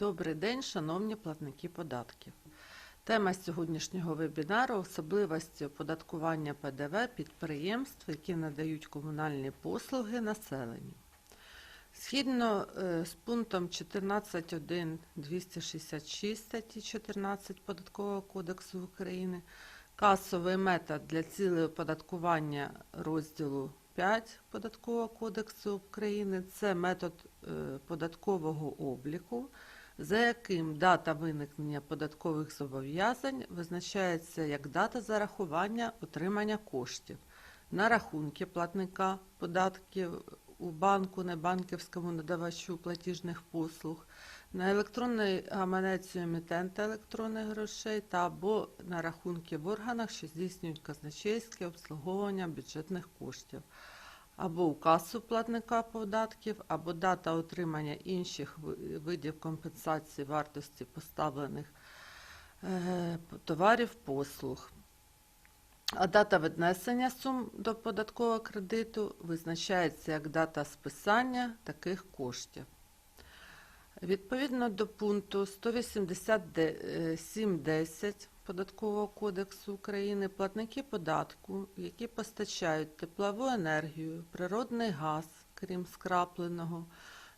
Добрий день, шановні платники податків. Тема сьогоднішнього вебінару особливості оподаткування ПДВ підприємств, які надають комунальні послуги населенню. Згідно е, з пунктом 14.1 266 статті 14 Податкового кодексу України, касовий метод для цілей оподаткування розділу 5 Податкового кодексу України це метод е, податкового обліку, за яким дата виникнення податкових зобов'язань визначається як дата зарахування отримання коштів. На рахунки платника податків у банку, небанківському надавачу платіжних послуг, на електронний гаманець емітента електронних грошей та або на рахунки в органах, що здійснюють казначейське обслуговування бюджетних коштів, або в касу платника податків, або дата отримання інших видів компенсації вартості поставлених е, товарів послуг. А дата віднесення сум до податкового кредиту визначається як дата списання таких коштів. Відповідно до пункту 187.10 Податкового кодексу України платники податку, які постачають теплову енергію, природний газ, крім скрапленого,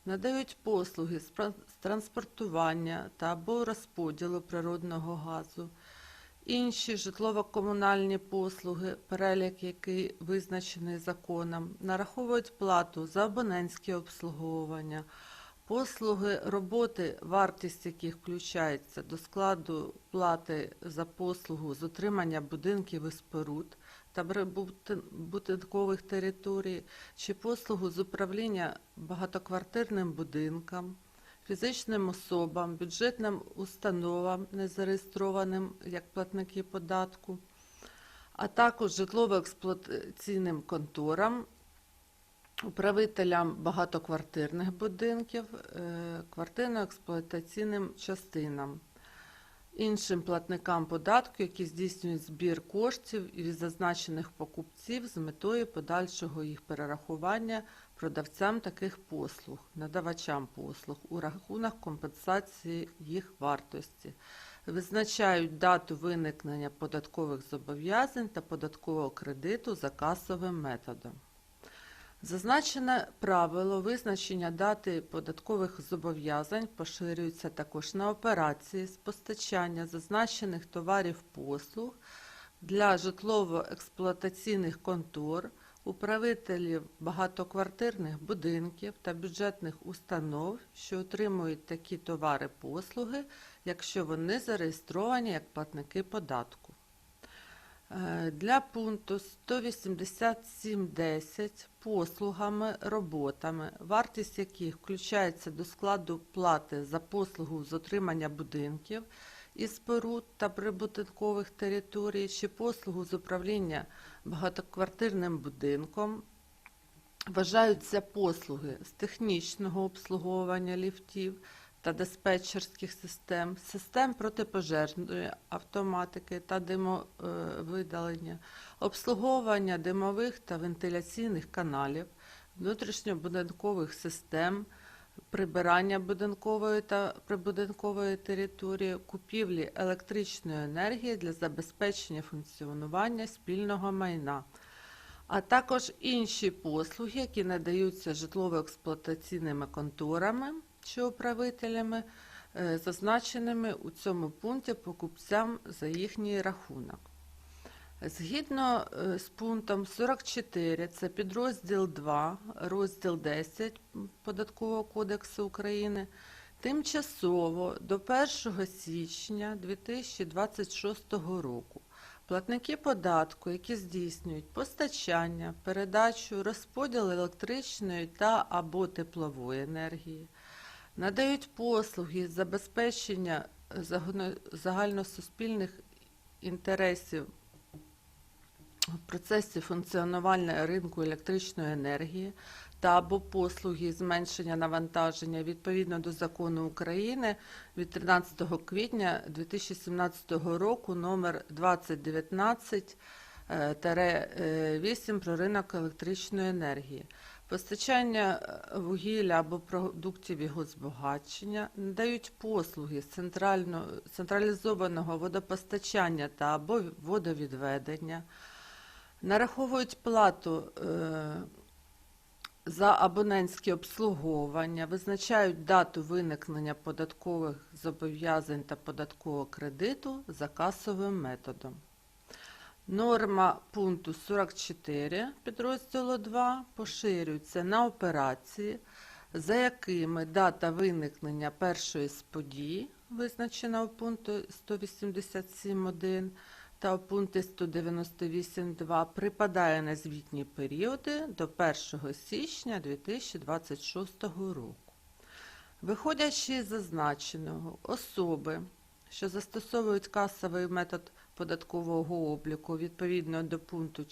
надають послуги з транспортування та або розподілу природного газу, інші житлово-комунальні послуги, перелік який визначений законом, нараховують плату за абонентське обслуговування, послуги роботи, вартість яких включається до складу плати за послугу з утримання будинків і споруд та будинкових територій, чи послугу з управління багатоквартирним будинком, фізичним особам, бюджетним установам, не зареєстрованим як платники податку, а також житлово-експлуатаційним конторам, управителям багатоквартирних будинків, е, квартирно-експлуатаційним частинам, іншим платникам податку, які здійснюють збір коштів від зазначених покупців з метою подальшого їх перерахування продавцям таких послуг, надавачам послуг у рахунок компенсації їх вартості. Визначають дату виникнення податкових зобов'язань та податкового кредиту за касовим методом. Зазначене правило визначення дати податкових зобов'язань поширюється також на операції з постачання зазначених товарів послуг для житлово-експлуатаційних контор, управителів багатоквартирних будинків та бюджетних установ, що отримують такі товари послуги, якщо вони зареєстровані як платники податку. Е, Для пункту 187.10 послугами, роботами, вартість яких включається до складу плати за послугу з отримання будинків і споруд та прибудинкових територій чи послугу з управління багатоквартирним будинком, вважаються послуги з технічного обслуговування ліфтів та диспетчерських систем, систем протипожежної автоматики та димовидалення, обслуговування димових та вентиляційних каналів, внутрішньобудинкових систем, прибирання будинкової та прибудинкової території, купівлі електричної енергії для забезпечення функціонування спільного майна а також інші послуги, які надаються житлово-експлуатаційними конторами чи управителями, е, зазначеними у цьому пункті покупцям за їхній рахунок. Згідно е, з пунктом 44, це підрозділ 2, розділ 10 Податкового кодексу України, тимчасово до 1 січня 2026 року Платники податку, які здійснюють постачання, передачу, розподіл електричної та або теплової енергії, надають послуги забезпечення загальносуспільних інтересів в процесі функціонування ринку електричної енергії та або послуги зменшення навантаження відповідно до закону України від 13 квітня 2017 року номер 2019 8 про ринок електричної енергії. Постачання е, вугілля або продуктів його збагачення, надають послуги з централізованого водопостачання та або водовідведення, нараховують плату е, за абонентське обслуговування, визначають дату виникнення податкових зобов'язань та податкового кредиту за касовим методом. Норма пункту 44 підрозділу 2 поширюється на операції, за якими дата виникнення першої з подій, визначена у пункті 187.1 та у пункті 198.2, припадає на звітні періоди до 1 січня 2026 року. Виходячи з зазначеного, особи, що застосовують касовий метод податкового обліку відповідно до пункту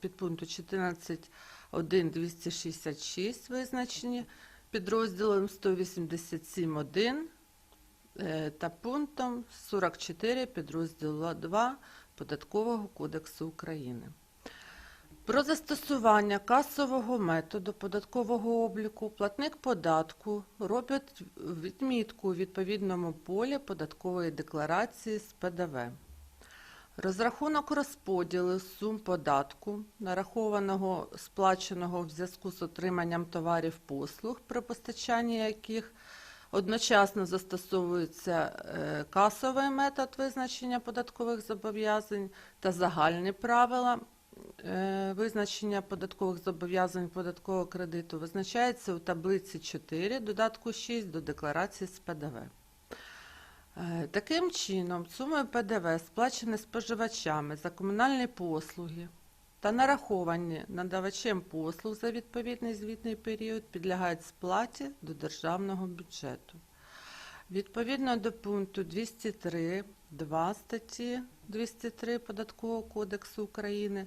підпункту 14.1.266 визначені підрозділом 187.1 е, та пунктом 44 підрозділу 2 Податкового кодексу України. Про застосування касового методу податкового обліку платник податку робить відмітку у відповідному полі податкової декларації з ПДВ. Розрахунок розподілу сум податку, нарахованого сплаченого в зв'язку з отриманням товарів послуг, при постачанні яких одночасно застосовується е, касовий метод визначення податкових зобов'язань та загальні правила е, визначення податкових зобов'язань податкового кредиту, визначається у таблиці 4, додатку 6 до декларації з ПДВ. Е, Таким чином, сумою ПДВ, сплачені споживачами за комунальні послуги та нараховані надавачем послуг за відповідний звітний період, підлягають сплаті до державного бюджету. Відповідно до пункту 203.2 статті 203 Податкового кодексу України,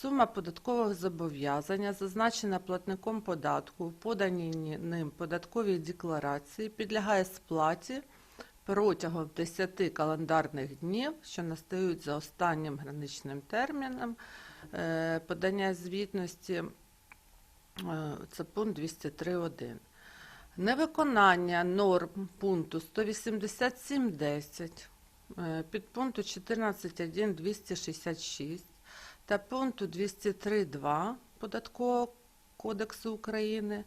сума податкового зобов'язання, зазначена платником податку в поданій ним податковій декларації, підлягає сплаті протягом 10 календарних днів, що настають за останнім граничним терміном е, подання звітності, е, це пункт 203.1. Невиконання норм пункту 187.10 е, підпункту 14.1.266 та пункту 203.2 Податкового кодексу України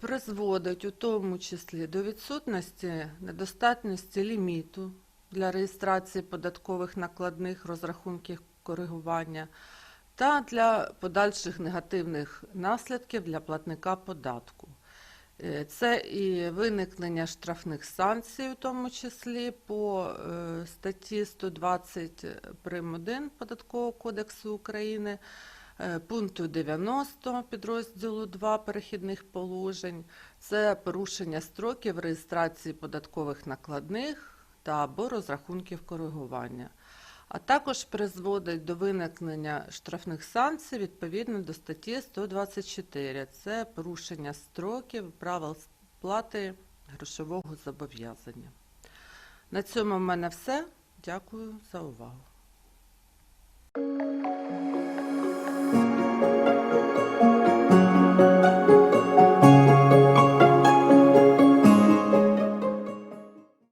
призводить у тому числі до відсутності недостатності ліміту для реєстрації податкових накладних розрахунків коригування та для подальших негативних наслідків для платника податку. Е, Це і виникнення штрафних санкцій, у тому числі по е, статті 120 прим. 1 Податкового кодексу України, е, пункту 90 підрозділу 2 перехідних положень. Це порушення строків реєстрації податкових накладних та або розрахунків коригування а також призводить до виникнення штрафних санкцій відповідно до статті 124. Це порушення строків правил сплати грошового зобов'язання. На цьому в мене все. Дякую за увагу.